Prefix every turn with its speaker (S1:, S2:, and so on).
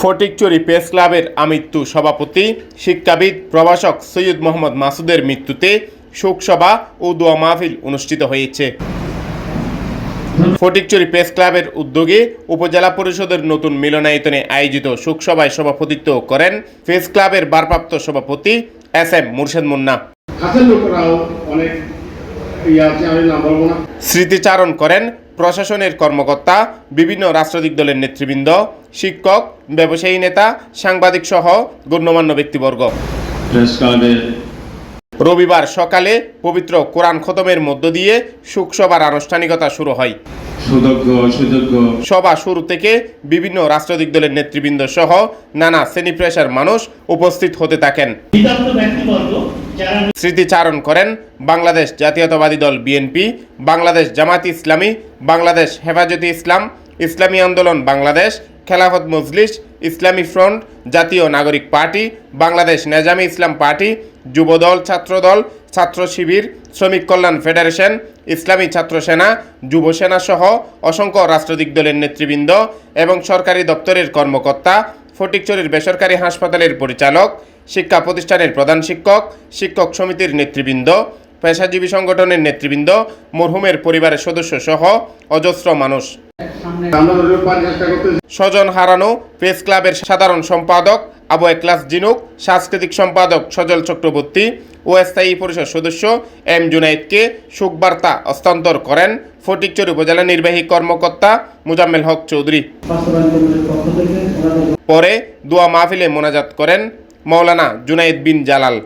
S1: Fatikchhari press ক্লাবের আমৃত্যু সভাপতি শিক্ষাবিদ প্রভাষক সৈয়দ মোহাম্মদ মাসুদের মৃত্যুতে শোকসভা ও দোয়া মাহফিল অনুষ্ঠিত হয়েছে। ফটিকচুরি প্রেস ক্লাবের উদ্যোগে উপজেলা পরিষদের নতুন মিলনায়তনে আয়োজিত শোকসভায় সভাপতিত্ব করেন প্রেস ক্লাবের ভারপ্রাপ্ত সভাপতি এস এম মুর্শেদ মুন্না।
S2: অনেক
S1: স্মৃতিচারণ করেন প্রশাসনের কর্মকর্তা বিভিন্ন রাজনৈতিক দলের নেতৃবৃন্দ শিক্ষক ব্যবসায়ী নেতা সাংবাদিক সহ গণ্যমান্য ব্যক্তিবর্গ। রবিবার সকালে পবিত্র কোরআন খতমের মধ্য দিয়ে শোকসভার আনুষ্ঠানিকতা শুরু হয়। সভা শুরু থেকে বিভিন্ন রাষ্ট্রদিক দলের নেতৃবৃন্দ সহ নানা শ্রেণি পেশার মানুষ উপস্থিত হতে থাকেন। স্মৃতিচারণ করেন বাংলাদেশ জাতীয়তাবাদী দল বিএনপি বাংলাদেশ জামাত ইসলামী বাংলাদেশ হেফাজতে ইসলাম ইসলামী আন্দোলন বাংলাদেশ খেলাফত মজলিস, ইসলামী ফ্রন্ট, জাতীয় নাগরিক পার্টি, বাংলাদেশ নেজামি ইসলাম পার্টি, যুবদল, ছাত্রদল, ছাত্র শিবির, শ্রমিক কল্যাণ ফেডারেশন, ইসলামী ছাত্র সেনা, যুব সেনা সহ অসংখ্য রাষ্ট্রদিক দলের নেতৃবৃন্দ এবং সরকারি দপ্তরের কর্মকর্তা, ফটিকচুরির বেসরকারি হাসপাতালের পরিচালক, শিক্ষা প্রতিষ্ঠানের প্রধান শিক্ষক শিক্ষক সমিতির নেতৃবৃন্দ, পেশাজীবী সংগঠনের নেতৃবৃন্দ, মরহুমের পরিবারের সদস্য সহ অজস্র মানুষ। স্বজন হারানো প্রেস ক্লাবের সাধারণ সম্পাদক, আবু একলাস জিনুক, সাংস্কৃতিক সম্পাদক সজল চক্রবর্তী ও স্থায়ী পরিষদ সদস্য এম জুনাইদকে শোকবার্তা হস্তান্তর করেন ফটিকচুরি উপজেলা নির্বাহী কর্মকর্তা মুজাম্মেল হক চৌধুরী। পরে দোয়া মাহফিলে মোনাজাত করেন মৌলানা জুনাইদ বিন জালাল।